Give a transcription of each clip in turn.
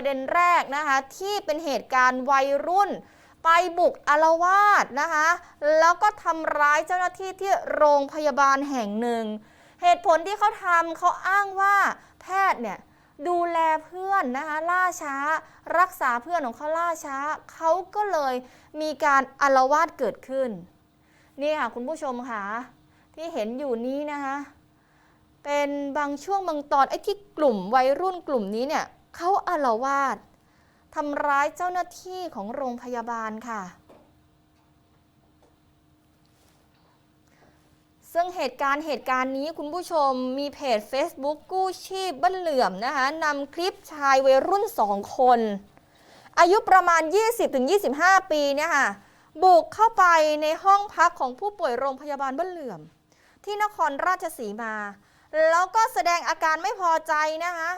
ประเด็นแรกนะคะที่เป็นเหตุการณ์วัยรุ่น ไปบุกอารวาสนะคะ แล้วก็ทำร้ายเจ้าหน้าที่ที่โรงพยาบาลแห่งหนึ่ง เหตุผลที่เขาทำเขาอ้างว่าแพทย์เนี่ยดูแลเพื่อนนะคะล่าช้า รักษาเพื่อนของเขาล่าช้า เขาก็เลยมีการอารวาสเกิดขึ้น นี่ค่ะคุณผู้ชมค่ะที่เห็นอยู่นี้นะคะเป็นบางช่วงบางตอนไอ้ที่กลุ่มวัยรุ่นกลุ่มนี้เนี่ย เขาอารวาสทำร้ายเจ้าหน้าที่ของโรงพยาบาลค่ะ ซึ่งเหตุการณ์เหตุการณ์นี้คุณผู้ชมมีเพจ Facebook กู้ชีพบ้านเหลื่อมนะคะนำคลิปชายวัยรุ่นสองคน อายุประมาณ 20-25 ปีเนี่ยค่ะบุกเข้าไปในห้องพักของผู้ป่วยโรงพยาบาลบ้านเหลื่อม ที่นครราชสีมา แล้วก็แสดงอาการไม่พอใจนะคะ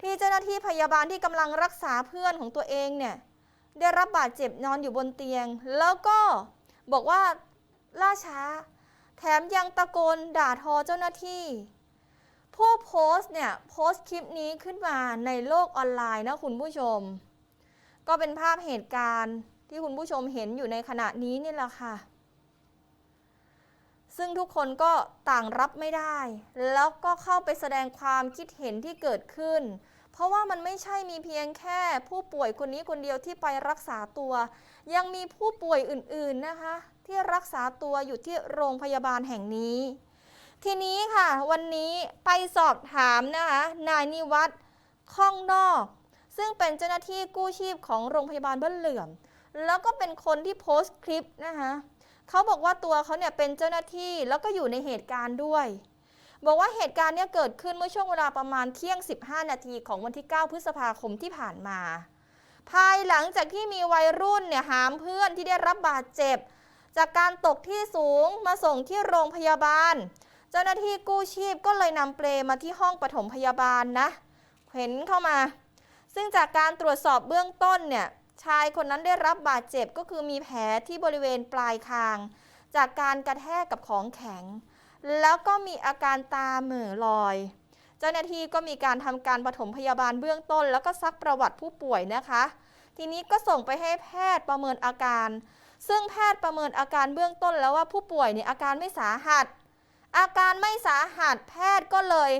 ที่เจ้าหน้าที่พยาบาลที่กำลังรักษาเพื่อนของตัวเองเนี่ยได้รับบาดเจ็บนอนอยู่บนเตียง แล้วก็บอกว่าล่าช้า แถมยังตะโกนด่าทอเจ้าหน้าที่ ผู้โพสต์เนี่ยโพสต์คลิปนี้ขึ้นมาในโลกออนไลน์นะคุณผู้ชม ก็เป็นภาพเหตุการณ์ที่คุณผู้ชมเห็นอยู่ในขณะนี้นี่แหละค่ะ ซึ่งทุกคนก็ต่างรับไม่ได้ แล้วก็เข้าไปแสดงความคิดเห็นที่เกิดขึ้น เพราะว่ามันไม่ใช่มีเพียงแค่ผู้ป่วยคนนี้คนเดียวที่ไปรักษาตัว ยังมีผู้ป่วยอื่นๆนะคะ ที่รักษาตัวอยู่ที่โรงพยาบาลแห่งนี้ ทีนี้ค่ะ วันนี้ไปสอบถามนะคะนายนิวัฒน์ข้องนอก ซึ่งเป็นเจ้าหน้าที่กู้ชีพของโรงพยาบาลบ้านเหลื่อม แล้วก็เป็นคนที่โพสต์คลิปนะคะ เขาบอกว่าตัวเขาเนี่ยเป็นเจ้าหน้าที่แล้วก็อยู่ในเหตุการณ์ด้วย บอกว่าเหตุการณ์เนี้เกิดขึ้นเมื่อช่วงเวลาประมาณเที่ยง 15 นาทีของวันที่ 9 พฤษภาคมที่ผ่านมา ภายหลังจากที่มีวัยรุ่นเนี่ยหามเพื่อนที่ได้รับบาดเจ็บ จากการตกที่สูงมาส่งที่โรงพยาบาล เจ้าหน้าที่กู้ชีพก็เลยนำเปลมาที่ห้องปฐมพยาบาลนะ เห็นเข้ามา ซึ่งจากการตรวจสอบเบื้องต้นเนี่ย ชายคนนั้นได้รับบาดเจ็บก็คือมีแผลที่บริเวณปลายคาง จากการกระแทกกับของแข็ง แล้วก็มีอาการตาเหม่อลอย เจ้าหน้าที่ก็มีการทำการปฐมพยาบาลเบื้องต้น แล้วก็ซักประวัติผู้ป่วยนะคะ ทีนี้ก็ส่งไปให้แพทย์ประเมินอาการ ซึ่งแพทย์ประเมินอาการเบื้องต้นแล้วว่าผู้ป่วยเนี่ยอาการไม่สาหัส อาการไม่สาหัสแพทย์ก็เลย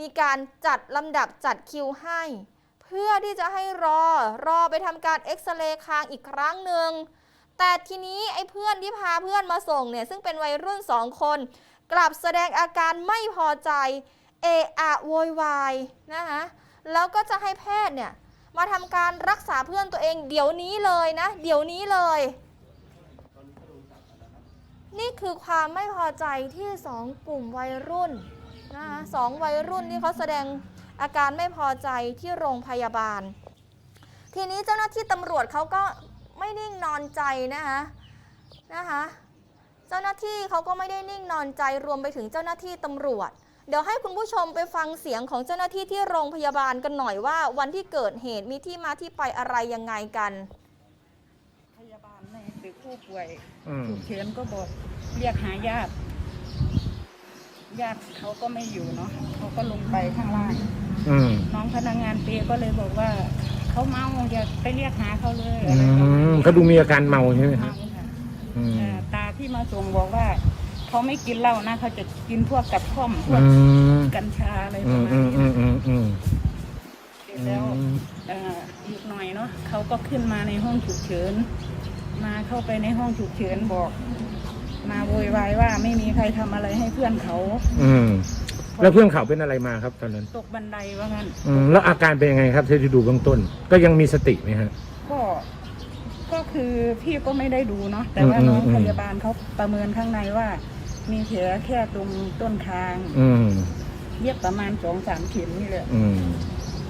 มีการจัดลำดับจัดคิวให้ พื่อที่จะให้รอรอไปทำการเอ็กซเรย์คางอีกครั้งหนึ่งแต่ทีนี้ไอ้เพื่อนที่พาเพื่อนมาส่งเนี่ยซึ่งเป็นวัยรุ่นสองคน กลับแสดงอาการไม่พอใจเอะอะโวยวายนะคะแล้วก็จะให้แพทย์เนี่ยมาทำการรักษาเพื่อนตัวเองเดี๋ยวนี้เลยนะ เดี๋ยวนี้เลย นี่คือความไม่พอใจที่สองกลุ่มวัยรุ่นนะคะสองวัยรุ่นที่เขาแสดง อาการไม่พอใจที่โรงพยาบาล ทีนี้เจ้าหน้าที่ตำรวจเขาก็ไม่นิ่งนอนใจนะคะนะคะเจ้าหน้าที่เขาก็ไม่ได้นิ่งนอนใจรวมไปถึงเจ้าหน้าที่ตำรวจ เดี๋ยวให้คุณผู้ชมไปฟังเสียงของเจ้าหน้าที่ที่โรงพยาบาลกันหน่อยว่า วันที่เกิดเหตุมีที่มาที่ไปอะไรยังไงกันพยาบาลในตึกผู้ป่วยอืม ฉุกเฉินก็บอกเรียกหาญาติ ญาติเขาก็ไม่อยู่เนาะเขาก็ลงไปข้างล่าง อืม น้องพนักงานเปรย์ก็เลยบอกว่า เขาเมาอย่าไปเรียกหาเขาเลยอือะไรประมาณมนี้เขาดูมีอาการเมาใช่ไหมคเมารับค่ะอืมเอ่อตาที่มาส่งบอกว่า เขาไม่กินเหล้านะเขาจะกินพวกกับข้อมพวอืกมกัญชาอะไรปอืระมมาณอืมนี้อืมอืมอืมเสร็จแล้ว เอ่ออีกหน่อยเนาะเขาก็ขึ้นมาในห้องฉุกเฉิน มาเข้าไปในห้องฉุกเฉินบอก มาโวยวายว่าไม่มีใครทำอะไรให้เพื่อนเขา อืม แล้วเพื่อนเขาเป็นอะไรมาครับตอนนั้น ตกบันไดว่างั้น อืม แล้วอาการเป็นยังไงครับที่ดูเบื้องต้น ก็ยังมีสติไหมฮะ ก็ ก็คือพี่ก็ไม่ได้ดูเนาะ แต่ว่าอืมน้องอืม พยาบาลเขาประเมินข้างในว่า มีแผลแค่ตรงต้นคาง อืม เย็บประมาณสองสามเข็มนี่แหละ อืม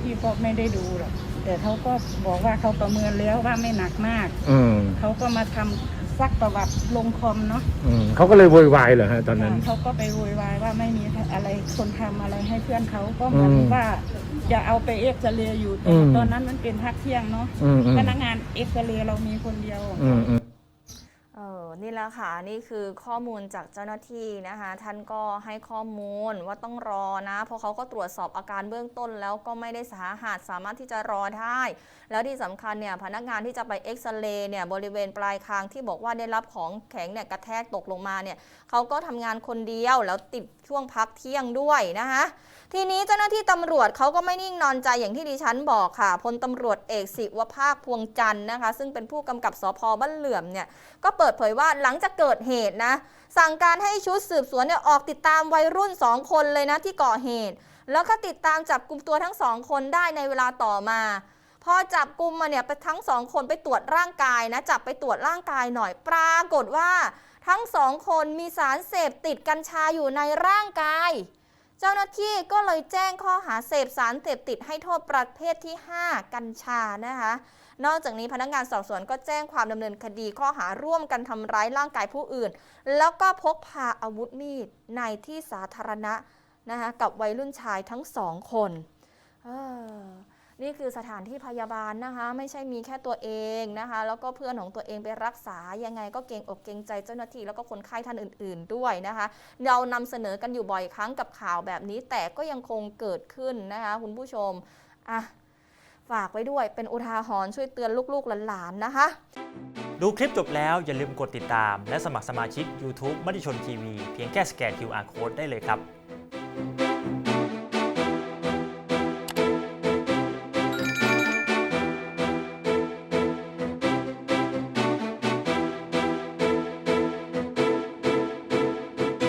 พี่ก็ไม่ได้ดูหรอก แต่เขาก็บอกว่าเขาประเมินแล้วว่าไม่หนักมาก อืม เขาก็มาทำ ซักประวัติลงคอมเนาะอืมเขาก็เลยโวยวายเหรอฮะตอนนั้น เขาก็ไปโวยวายว่าไม่มีอะไรคนทำอะไรให้เพื่อนเขาก็เหมือนอืมว่าจะเอาไปเอ็กซเรย์อยู่ตอือนมตอนนั้นมันเป็นพักเที่ยงเนาะอืมอืมพนักงานเอ็กซเรย์เรามีคนเดียวอืมอืมเออ นี่แหละค่ะนี่คือข้อมูลจากเจ้าหน้าที่นะคะ ท่านก็ให้ข้อมูลว่าต้องรอนะ เพราะเขาก็ตรวจสอบอาการเบื้องต้นแล้วก็ไม่ได้สาหัสสามารถที่จะรอได้ แล้วที่สำคัญเนี่ยพนักงานที่จะไปเอ็กซเรย์เนี่ยบริเวณปลายคางที่บอกว่าได้รับของแข็งเนี่ยกระแทกตกลงมาเนี่ยเขาก็ทำงานคนเดียวแล้วติดช่วงพักเที่ยงด้วยนะคะ ทีนี้เจ้าหน้าที่ตำรวจเขาก็ไม่นิ่งนอนใจอย่างที่ดิฉันบอกค่ะพลตำรวจเอกศิวภาคพวงจันทร์นะคะ ซึ่งเป็นผู้กำกับสพบ้านเหลื่อมเนี่ยก็เปิดเผยว่าหลังจากเกิดเหตุนะ สั่งการให้ชุดสืบสวนเนี่ยออกติดตามวัยรุ่น 2 คนเลยนะที่ก่อเหตุ แล้วก็ติดตามจับกลุ่มตัวทั้งสองคนได้ในเวลาต่อมาพอจับกลุ่มมาเนี่ยไปทั้งสองคนไปตรวจร่างกายนะจับไปตรวจร่างกายหน่อยปรากฏว่า ทั้งสองคนมีสารเสพติดกัญชาอยู่ในร่างกาย เจ้าหน้าที่ก็เลยแจ้งข้อหาเสพสารเสพติดให้โทษประเภทที่ 5 กัญชานะคะ นอกจากนี้พนักงานสอบสวนก็แจ้งความดำเนินคดีข้อหาร่วมกันทำร้ายร่างกายผู้อื่น แล้วก็พกพาอาวุธมีดในที่สาธารณะนะคะกับวัยรุ่นชายทั้งสองคน เออ นี่คือสถานที่พยาบาลนะคะ ไม่ใช่มีแค่ตัวเองนะคะ แล้วก็เพื่อนของตัวเองไปรักษายังไงก็เกรงอกเกรงใจเจ้าหน้าที่แล้วก็คนไข้ท่านอื่น ๆ ด้วยนะคะ เรานำเสนอกันอยู่บ่อยครั้งกับข่าวแบบนี้ แต่ก็ยังคงเกิดขึ้นนะคะคุณผู้ชมอะฝากไว้ด้วยเป็นอุทาหรณ์ช่วยเตือนลูกๆหลานๆนะคะดูคลิปจบแล้วอย่าลืมกดติดตาม และสมัครสมาชิก YouTube มติชนทีวีเพียงแค่สแกน QR Code ได้เลยครับ